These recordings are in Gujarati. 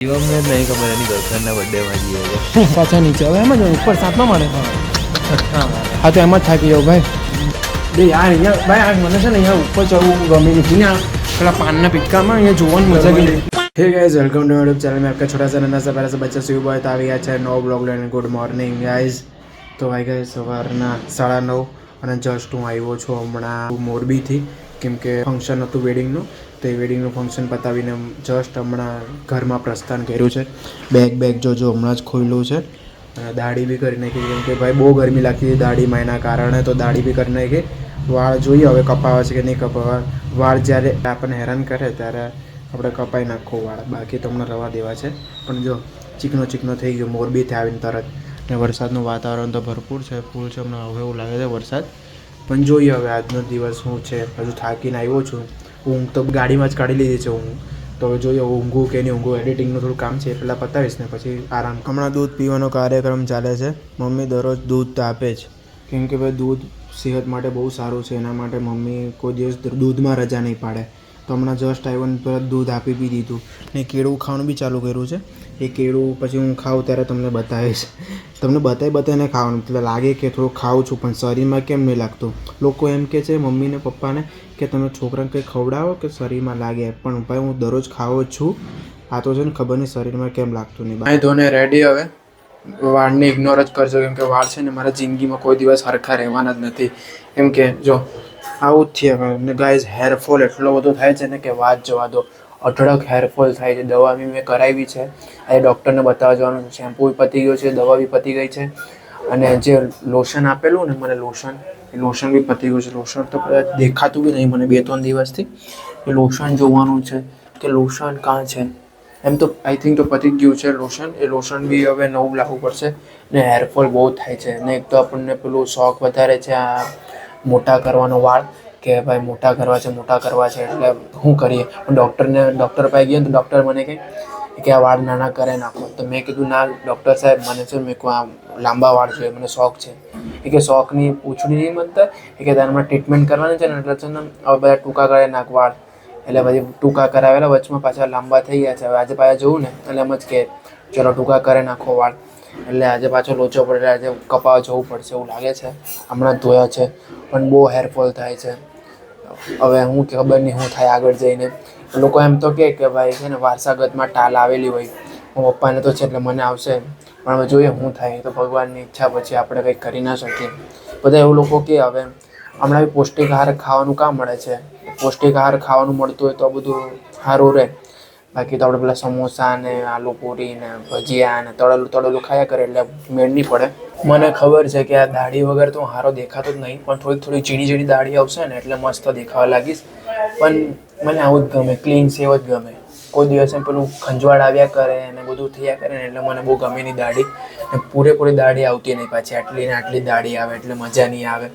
જીવમને નહીં ખબર એની ગર્લફ્રેન્ડના બર્થડે માં જીવે પાછા નીચે. હવે એમ જ ઉપર સાતમા માળે હા તો એમ જ થાકી જાવ ભાઈ. બે યાર અહીંયા ભાઈ આ મને છે ને અહીંયા ઉપર ચડવું ગમે નથી ના પેલા પાનના પિક્કામાં અહીંયા જોવાની મજા ગઈ hey guys welcome to YouTube channel મેં આપકા છોટા સર ના સર પહેલાં બચ્ચા સુઈ બોય તો આવી ગયા છે. નો બ્લોગ લઈને ગુડ મોર્નિંગ ગાઈઝ તો આવી ગઈ સવારના સાડા નવ અને જસ્ટ હું આવ્યો છું હમણાં મોરબીથી. કેમ કે ફંક્શન હતું વેડિંગનું તો એ વેડિંગનું ફંક્શન પતાવીને જસ્ટ હમણાં ઘરમાં પ્રસ્થાન કર્યું છે. બેગ બેગ જો જો હમણાં જ ખોલ્યું છે. અને દાઢી બી કરી નાખી, કેમ કે ભાઈ બહુ ગરમી લાગતી હતી દાઢીમાં એના કારણે, તો દાઢી બી કરી નાખી. વાળ જોઈએ હવે કપાવા છે કે નહીં કપાવા. વાળ જ્યારે આપણને હેરાન કરે ત્યારે આપણે કપાઈ નાખો વાળ. બાકી તો હમણાં રવા દેવા છે. પણ જો ચીકનો ચીકનો થઈ ગયો મોરબીથી આવીને તરત. ને વરસાદનું વાતાવરણ તો ભરપૂર છે, ફૂલ છે, હમણાં હવે એવું લાગે છે વરસાદ. પણ જોઈએ હવે આજનો દિવસ શું છે? હજુ થાકીને આવ્યો છું. ઊંઘ તો ગાડીમાં જ કાઢી લીધી છે ઊંઘ. તો હવે જોઈએ ઊંઘું કે નહીં ઊંઘું એડિટિંગનું થોડું કામ છે એ પહેલાં પતાવીશ ને પછી આરામ હમણાં દૂધ પીવાનો કાર્યક્રમ ચાલે છે. મમ્મી દરરોજ દૂધ તો આપે જ. કેમ કે ભાઈ દૂધ સેહત માટે બહુ સારું છે. એના માટે મમ્મી કોઈ દિવસ દૂધમાં રજા નહીં પાડે. તો હમણાં જસ્ટ આવ્યો પર દૂધ આપી બી દીધું. ને કેળું ખાવાનું બી ચાલુ કર્યું છે. એ કેળું પછી હું ખાઉં ત્યારે તમને બતાવીશ. તમને બતાવી બતાવીને ખાવાનું. એટલે લાગે કે થોડું ખાઉં છું, પણ શરીરમાં કેમ નહીં લાગતું? લોકો એમ કે છે, મમ્મીને, પપ્પાને કે તમે છોકરાને કંઈ ખવડાવો કે શરીરમાં લાગે? પણ ભાઈ, હું દરરોજ ખાવો છું. આ તો છે ને ખબર નહીં શરીરમાં કેમ લાગતું નહીં. ભાઈ, ધોને રેડી હવે. વાળને ઇગ્નોર જ કરજો, કેમ કે વાળ છે ને મારા જિંદગીમાં કોઈ દિવસ સરખા રહેવાના જ નથી. કેમ કે જો, આવું જ થયા. ગાઈઝ હેરફોલ એટલો બધો થાય છે ને કે વાત જવા દો. અઢળક હેરફોલ થાય છે. દવા બી મેં કરાવી છે. આજે ડૉક્ટરને બતાવવા જવાનું છે. શેમ્પૂ બી પતી ગયો છે. દવા બી પતી ગઈ છે. અને જે લોશન આપેલું ને, મને લોશન એ લોશન બી પતી ગયું છે. લોશન તો કદાચ દેખાતું બી નહીં મને બે ત્રણ દિવસથી. એ લોશન જોવાનું છે કે લોશન કાં છે? એમ તો આઈ થિંક તો પતી ગયું છે લોશન એ લોશન બી હવે નવું લાવવું પડશે. ને હેરફોલ બહુ થાય છે. ને એક તો આપણને પેલું શોખ વધારે છે આ મોટા કરવાનો વાળ. કે ભાઈ મોટા કરવા છે, મોટા કરવા છે, એટલે શું કરીએ. ડૉક્ટરને, ડૉક્ટર પાસે ગયો તો ડૉક્ટર મને કહે કે આ વાળ નાના કરે નાખો તો મેં કીધું, ના, ડૉક્ટર સાહેબ, મને છે મેં આ લાંબા વાળ જોઈએ, મને શોખ છે. એ કે શોખની પૂછડી નહીં બનતા એ કે તારે ટ્રીટમેન્ટ કરવાની છે ને, એટલે છે ને હવે બધા ટૂંકા કરે નાખ વાળ. એટલે પછી ટૂંકા કરાવેલા, વચમાં પાછા લાંબા થઈ ગયા છે. હવે આજે પાછા જવું ને, એટલે એમ જ કે ચલો ટૂંકા કરે નાખો વાળ. એટલે આજે પાછો લોચો પડે આજે કપાવા જવું પડશે એવું લાગે છે. હમણાં ધોયા છે, પણ બહુ હેરફોલ થાય છે. હવે હું ખબર નહીં શું થાય આગળ જઈને. લોકો એમ તો કહે કે ભાઈ છે ને, વારસાગતમાં ટાલ આવેલી હોય. હું પપ્પાને તો છે એટલે મને આવશે. પણ હવે જોઈએ શું થાય તો ભગવાનની ઈચ્છા પછી આપણે કંઈક કરી ના શકીએ. બધા એવું લોકો કે હવે, હમણાં બી પૌષ્ટિક આહાર ખાવાનું કાં મળે છે? પૌષ્ટિક આહાર ખાવાનું મળતું હોય તો બધું સારું રહે. બાકી તો આપણે પેલા સમોસા ને આલુ પૂરી ને ભજીયા ને તળેલું તળેલું ખાયા કરે એટલે મેળ નહીં પડે. મને ખબર છે કે આ દાઢી વગર તો હારો દેખાતો જ નહીં, પણ થોડીક થોડી ઝીણી ઝીણી દાઢી આવશે ને એટલે મસ્ત દેખાવા લાગીશ. પણ મને આવું જ ગમે ક્લીન સેવ જ ગમે. કોઈ દિવસે પેલું ખંજવાળ આવ્યા કરે અને બધું થયા કરે ને એટલે મને બહુ ગમે નહીં દાઢી. ને પૂરેપૂરી દાઢી આવતી નહીં પાછી, આટલી ને આટલી દાઢી આવે એટલે મજા નહીં આવે.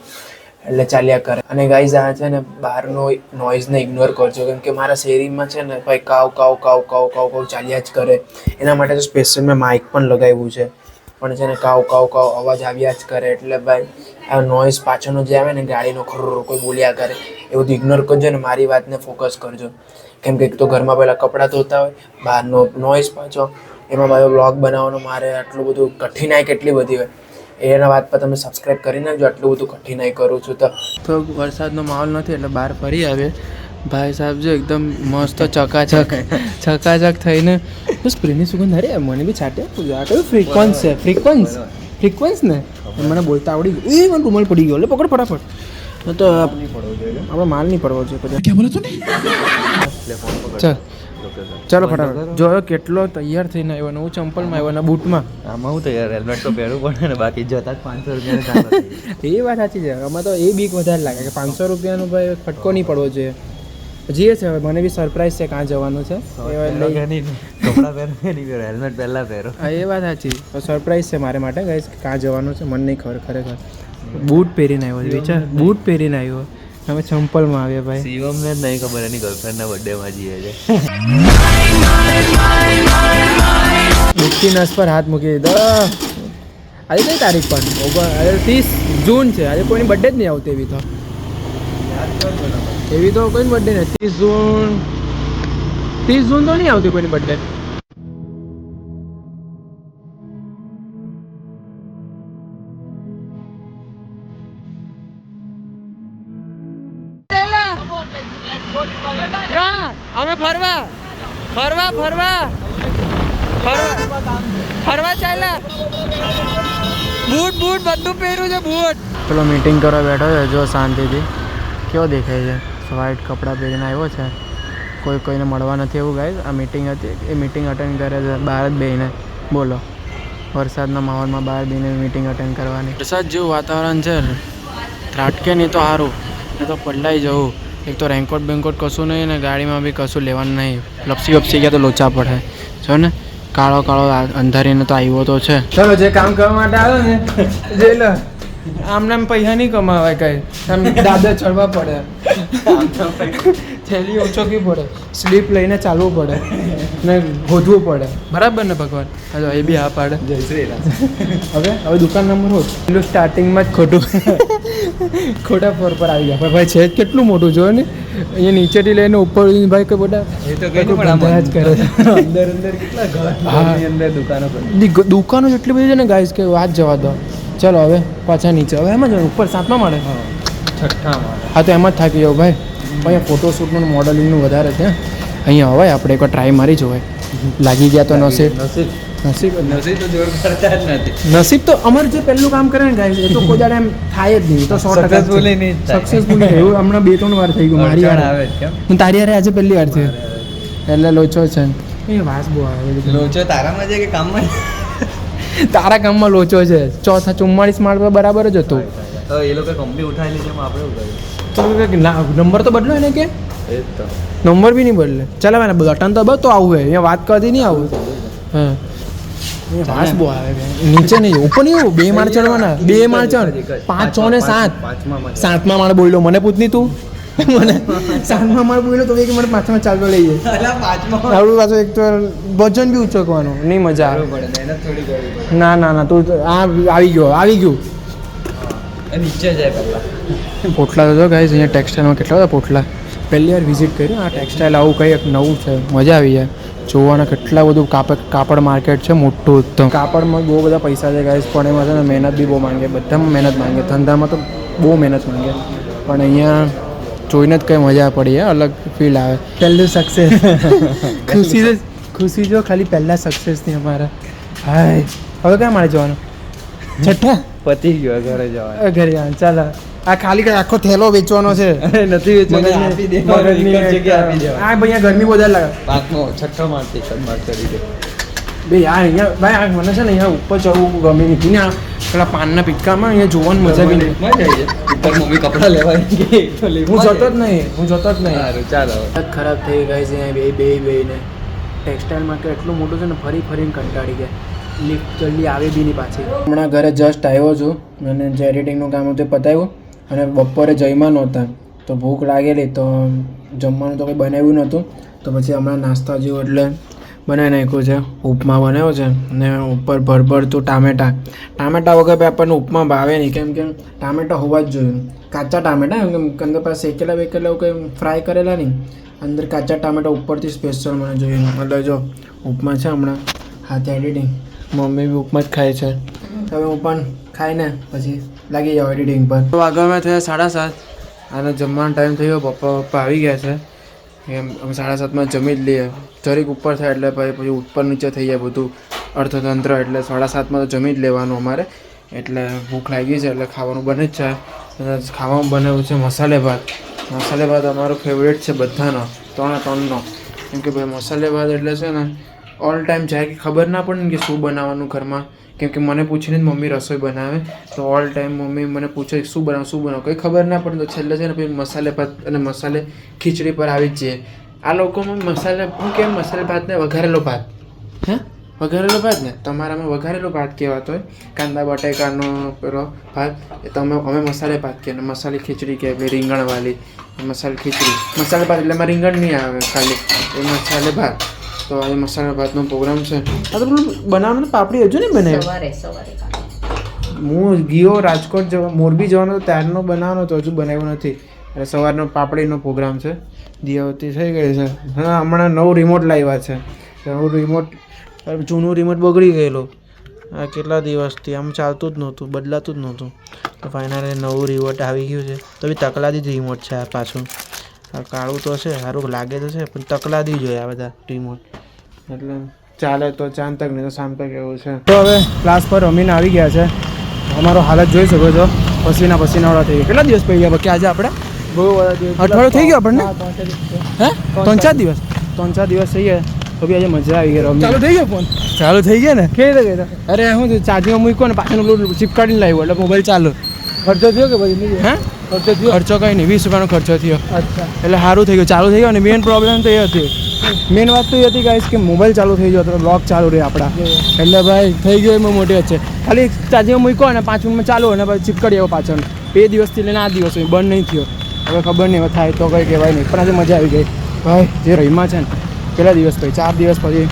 એટલે ચાલ્યા કરે. અને ગાઈઝ આ છે ને બહારનો નોઇઝને ઇગ્નોર કરજો, કેમ કે મારા શેરીમાં છે ને ભાઈ કાવ કાવ કાવ કાવ કાવ કાવ ચાલ્યા જ કરે. એના માટે તો સ્પેશિયલ મેં માઇક પણ લગાવ્યું છે. પણ છે ને કાવ કાવ કાવ અવાજ આવ્યા જ કરે એટલે ભાઈ આ નોઇઝ પાછળનો જે આવે ને ગાડીનો ખરો કોઈ બોલ્યા કરે, એ બધું ઇગ્નોર કરજો ને મારી વાતને ફોકસ કરજો. કેમ કે તો ઘરમાં પહેલાં કપડાં ધોતા હોય, બહારનો નોઇઝ પાછો, એમાં મારો બ્લોગ બનાવવાનો મારે આટલું બધું કઠિનાઈ કેટલી બધી હોય. એના વાત પર તમે સબસ્ક્રાઈબ કરી નાખજો, આટલું બધું કઠિનાઈ કરું છું તો વરસાદનો માહોલ નથી એટલે બહાર ફરી આવે. ભાઈ સાહેબ જો એકદમ મસ્ત ચકાચક ચકાચક થઈને તો સ્પ્રેની સુગંધ. અરે મને બી છાટે. આ કયું ફ્રીક્વન્સ છે? ફ્રીક્વન્સ ફ્રીક્વન્સ ને? મને બોલતા આવડી ગયું. એ મને રૂમાલ પડી ગયો. એટલે પકડ ફટાફટ. તો આપણે માલ નહીં પડવો જોઈએ પછી ક્યાં બોલો તું ચાલ. ચાલો ફટાફટ. જોયો કેટલો તૈયાર થઈને આવ્યો ને હું ચંપલમાં આવ્યો ને બૂટમાં. આમાં હું તૈયાર? હેલ્મેટ તો પહેરવું પડે ને બાકી જતા જ પાંચસો રૂપિયા એ વાત સાચી છે. આમાં તો એ બીક વધારે લાગે કે પાંચસો રૂપિયાનો ભાઈ ફટકો નહીં પડવો જોઈએ. જઈએ છે હવે મને બી સરપ્રાઈઝ છે કાં જવાનું છે. હેલ્મેટ પહેલાં પહેરો હા એ વાત સાચી. સરપ્રાઈઝ છે મારે માટે ગાઈસ કાં જવાનું છે મને નહીં ખબર ખરેખર. બૂટ પહેરીને આવ્યો છે વિચાર બૂટ પહેરીને આવ્યો. અમે ચંપલમાં આવ્યા ભાઈ. શિવમને જ નહીં ખબર એની ગર્લફ્રેન્ડના બર્થડેમાં જઈએ છે. મુક્તિ નસ પર હાથ મૂકી દીધો. આજે કઈ તારીખ પણ? ઓગણ આજે ત્રીસ જૂન છે આજે કોઈની બર્થડે જ નહીં આવતી એવી તો. એવી તો કોઈની બર્થડે નથી. ત્રીસ જૂન. ત્રીસ જૂન તો નહીં આવતી કોઈની બર્થડે અમે ફરવા. ફરવા ફરવા. ફરવા. ફરવા ચાલ્યા. બૂટ બૂટ બધું પહેર્યું છે બૂટ. પેલો મીટિંગ કરવા બેઠો છે જો શાંતિથી. કેવો દેખાય છે? વ્હાઈટ કપડાં પહેરીને આવ્યો છે. કોઈ કોઈને મળવા નથી એવું ગાય આ મીટિંગ હતી. એ મીટિંગ અટેન્ડ કરે છે. બહાર જ બેહીને. બોલો. વરસાદના માહોલમાં બહાર બેહીને મિટિંગ અટેન્ડ કરવાની. વરસાદ જેવું વાતાવરણ છે. ત્રાટકે નહીં તો સારું નહીં તો પલ્લાઈ જવું. એક તો રેનકોટ બેનકોટ કશું નહીં ને ગાડીમાં બી કશું લેવાનું નહીં. લપસી વપસી ગયા તો લોચા પડે. જો ને, કાળો કાળો અંધારીને તો આવ્યો તો છે. ચલો, જે કામ કરવા માટે આવ્યો ને, જે લો. આમ પૈસા નહીં કમાવાય કઈ. આમ દાદા ચડવા પડે. થેલી ઓછોકી પડે. સ્લીપ લઈને ચાલવું પડે. ને ગોધવું પડે. બરાબર ને ભગવાન? હજો એ બી હા પાડે. જય શ્રી હવે હવે દુકાન નંબર હોત પેલું સ્ટાર્ટિંગમાં જ ખોટું. ખોટા ફોર પર આવી ગયા. પણ ભાઈ છે કેટલું મોટું જો ને. અહીંયા નીચેથી લઈને ઉપર ભાઈ કે બધા એ તો કઈ પણ ધંધા જ કરે અંદર અંદર કેટલા ઘર અંદર દુકાનો દુકાનો જેટલી બધી છે ને ગાઈસ કે વાત જવા દો. ચલો હવે પાછા નીચે. હવે એમાં જ ઉપર સાતમા મળે. છઠ્ઠા માળે. હા તો એમ જ થાકી જાવ ભાઈ. અહીંયા ફોટોશૂટનું મોડલિંગનું વધારે છે. અહીંયા હવે આપણે એકવાર ટ્રાય મારી જોવાય લાગી ગયા તો નસીબ. નસીબ. નસીબ તો જોર કરતા જ નથી. નસીબ તો અમારે જે પહેલું કામ કરે ને ગાઈસ એ તો કોઈ દાડે એમ થાય જ નહીં. તો સો ટકા નહીં જ સક્સેસફુલ એવું હમણાં બે ત્રણ વાર થઈ ગયું મારી યાર આવે હું તારી યાર આજે પહેલી વાર છે. એટલે લોચો છે. એ વાસ બહુ આવે લોચો તારામાં છે કે કામમાં? તારા કામમાં લોચો છે. ચોથા ચુમ્માળીસ માળ પર બરાબર જ હતું. એ લોકો કંપની ઉઠાવી લીધી આપણે તો ના નંબર તો બદલો એને કે. નંબર બી નહીં બદલે. ચાલો મને બટન તો બસ તો આવું હે. વાત કરતી નહીં આવું. હા. વાસ બહુ આવે નીચે નહીં ઉપર નહીં બે માળ ચડવાના. બે માળ ચડ. પાંચ છ ને સાત. પાંચમા માં સાતમા માળ બોલ્યો મને પૂછની તું. મને સાતમા માળ બોલ્યો તો કે મને પાંચમા ચાલતો લઈ જાય. આવડું પાછું એક તો વજન બી ઉચકવાનું નહીં મજા આવે. પડે મહેનત થોડી ના ના ના તું આ આવી ગયો આવી ગયું. નીચે જાય પહેલાં. પોટલા તો જો ગાઈઝ અહીંયા ટેક્સટાઇલમાં કેટલા બધા પોટલા. પહેલી વાર વિઝિટ કર્યું આ ટેક્સટાઇલ આવું કંઈ એક નવું છે મજા આવી જાય. જોવાના કેટલા બધું કાપડ કાપડ માર્કેટ છે મોટું એકદમ. કાપડમાં બહુ બધા પૈસા છે ગાઈઝ પણ એમાં છે ને મહેનત બી બહુ માંગે બધામાં મહેનત માંગે ધંધામાં તો બહુ મહેનત માંગે. પણ અહીંયા જોઈને જ કંઈ મજા પડી અલગ ફીલ આવે. પહેલું સક્સેસ ખુશી ખુશી જો ખાલી પહેલાં સક્સેસ સક્સેસની અમારા. હાય. હવે ક્યાં મારે જવાનું? છઠ્ઠા? પતી ગયો ઘરે જવા ઘરે જવાનું. ચાલો આ ખાલી કઈ આખો થેલો વેચવાનો છે. નથી વેચવાનો આપી દેવાનું આ ભાઈ ગરમી વધારે લાગે. પાંચમો છઠ્ઠો કદ કરી દે. બે યાર અહીંયા ભાઈ આ મને છે ને અહીંયા ઉપર ચડવું ગમે નહીં. ને આ પેલા પાનના પિક્કામાં અહીંયા જોવાની મજા બી નહીં મજા આવી જાય. ઉપર મમ્મી કપડાં લેવા હું જતો જ નહીં. હું જતો જ નહીં. સારું ચાલો ખરાબ થઈ ગઈ છે બે બે બે ને ટેક્સટાઇલ માર્કેટ એટલું મોટું છે ને ફરી ફરીને કંટાળી ગયા. લિફ્ટ જલ્દી આવે બી નહીં પાછી. હમણાં ઘરે જસ્ટ આવ્યો છું અને જે એડિટિંગનું કામ હતું પતાવ્યું. અને બપોરે જમ્યા નહોતા. તો ભૂખ લાગેલી તો જમવાનું તો કંઈ બનાવ્યું નહોતું. તો પછી હમણાં નાસ્તા જેવું એટલે બનાવી નાખ્યું છે, ઉપમા બનાવ્યો છે અને ઉપર ભરભરતું ટામેટાં. ટામેટા વગર બી આપણને ઉપમા ભાવે નહીં. કેમ કે ટામેટા હોવા જ જોઈએ. કાચા ટામેટા, એમ કે અંદર પાસે શેકેલા વેકેલા એવું કંઈ ફ્રાય કરેલા નહીં. અંદર કાચા ટામેટા ઉપરથી સ્પેશિયલ મને જોઈએ. એટલે જો, ઉપમા છે હમણાં હાથે એડિટિંગ મમ્મી બી ઉપમા જ ખાય છે. હવે હું પણ ખાઈને પછી લાગી જાઉં એડિટિંગ પર. તો આગળમાં થયા સાડા સાત. અને જમવાનો ટાઈમ થયો પપ્પા પપ્પા આવી ગયા છે. એમ, અમે સાડા સાતમાં જમી જ લઈએ. જરીક ઉપર થાય એટલે ભાઈ પછી ઉપર નીચે થઈ જાય બધું. અર્થતંત્ર એટલે સાડા સાતમાં તો જમી જ લેવાનું અમારે. એટલે ભૂખ લાગી છે એટલે ખાવાનું બને જ છે. ખાવાનું બનાવ્યું છે મસાલે ભાત. મસાલે અમારો ફેવરેટ છે બધાનો. ત્રણે ત્રણનો. કેમ કે ભાઈ મસાલે ભાત એટલે છે ને ઓલ ટાઈમ જાય કે ખબર ના પડે ને કે શું બનાવવાનું ઘરમાં. કેમ કે મને પૂછીને જ મમ્મી રસોઈ બનાવે, તો ઓલ ટાઈમ મમ્મી મને પૂછે, શું બનાવ શું બનાવ? કંઈ ખબર ના પડે, તો છેલ્લે છે ને પછી મસાલે ભાત અને મસાલે ખીચડી પર આવી જ જઈએ. આ લોકોમાં મસાલે, હું કેમ મસાલે ભાત ને વઘારેલો ભાત? હે? વઘારેલો ભાત ને? તમારામાં વઘારેલો ભાત કહેવાતો હોય. કાંદા, બટેકાનો પેલો ભાત. એ તમે, અમે મસાલે ભાત કહીએ. મસાલી ખીચડી કહે ભાઈ રીંગણવાળી, મસાલી ખીચડી. મસાલે ભાત એટલે એમાં રીંગણ નહીં આવે ખાલી, એ મસાલે ભાત. તો આજે મસાલા ભાતનો પ્રોગ્રામ છે. આ તો પેલું બનાવવાનું પાપડી હજુ નહીં બનાવ્યું? સવારે સવારે હું ગયો રાજકોટ જવા મોરબી જવાનો ત્યારનો બનાવવાનો તો હજુ બનાવ્યો નથી. એટલે સવારનો પાપડીનો પ્રોગ્રામ છે. દિયાવતી થઈ ગઈ છે. હા હમણાં નવું રિમોટ લાવ્યા છે. નવું રિમોટ જૂનું રિમોટ બગડી ગયેલું. આ કેટલા દિવસથી આમ ચાલતું જ નહોતું બદલાતું જ નહોતું. તો ફાઇનલી નવું રિમોટ આવી ગયું છે. તો બી તકલાદી જ રિમોટ છે આ પાછું. કાળું તો છે સારું લાગે તો છે પણ તકલાદી જોઈએ આ બધા ટીમો એટલે ચાલે તો ચાંદ તક નહીં તો શામ તક એવું છે. તો હવે ક્લાસ પર રમીને આવી ગયા છે. અમારો હાલત જોઈ શકો છો. પસીના પસીનાવાળા થઈ ગયા. કેટલા દિવસ પડી ગયા બાકી? આજે આપણે? બહુ અઠવાડિયું થઈ ગયું આપણને? ત્રણ ચાર દિવસ. હે? ત્રણ ચાર દિવસ? ત્રણ ચાર દિવસ થઈ ગયા. તો બી આજે મજા આવી ગઈ ચાલુ થઈ ગયો ફોન ચાલુ થઈ ગયા ને? કેવી રીતે અરે હું ચાર્જિંગમાં મૂક્યો ને પાછળ ચીપકાડીને લાવ્યો એટલે મોબાઈલ ચાલુ. ખર્ચો થયો કે પછી હે? ખર્ચો કંઈ નહીં વીસ રૂપિયાનો ખર્ચો થયો. એટલે સારું થઈ ગયું ચાલુ થઈ ગયું અને મેઇન પ્રોબ્લેમ તો એ હતી. મેઇન વાત તો એ હતી ગાઈસ કે મોબાઈલ ચાલુ થઈ ગયો હતો લોક ચાલુ રહે આપણા. એટલે ભાઈ થઈ ગયો એમાં મોટી વચ્ચે. ખાલી ચાર્જિંગ મૂક્યો અને પાંચ મિનિટમાં ચાલુ અને પછી ચીપકડી આવ્યો પાછળ. બે દિવસથી લઈને આ દિવસ બંધ નહીં થયો. હવે ખબર નહીં હવે થાય તો કંઈ કહેવાય નહીં. પણ આજે મજા આવી ગઈ. ભાઈ જે રહીમાં છે ને પહેલા દિવસ પછી ચાર દિવસ પછી